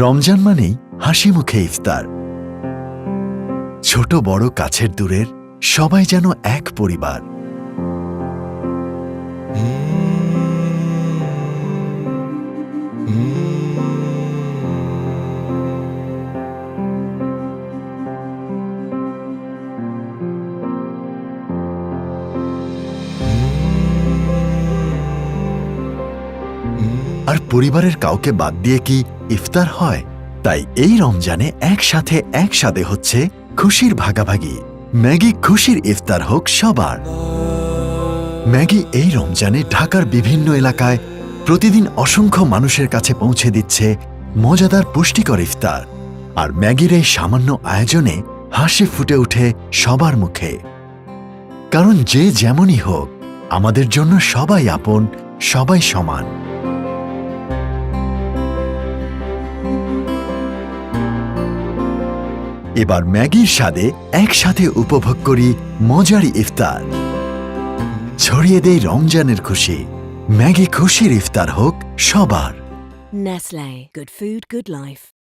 রমজান মানেই হাসি মুখে ইফতার। ছোট বড় কাছের দূরের সবাই যেন এক পরিবার। আর পরিবারের কাউকে বাদ দিয়ে কি ইফতার হয়? তাই এই রমজানে একসাথে একসাথে হচ্ছে খুশির ভাগাভাগি। ম্যাগি খুশির ইফতার হোক সবার। ম্যাগি এই রমজানে ঢাকার বিভিন্ন এলাকায় প্রতিদিন অসংখ্য মানুষের কাছে পৌঁছে দিচ্ছে মজাদার পুষ্টিকর ইফতার। আর ম্যাগির এই সামান্য আয়োজনে হাসি ফুটে ওঠে সবার মুখে। কারণ যে যেমনই হোক, আমাদের জন্য সবাই আপন, সবাই সমান। এবার ম্যাগির স্বাদে একসাথে উপভোগ করি মজার ইফতার। ছড়িয়ে দেই রমজানের খুশি। ম্যাগি খুশির ইফতার হোক সবার। Nestle.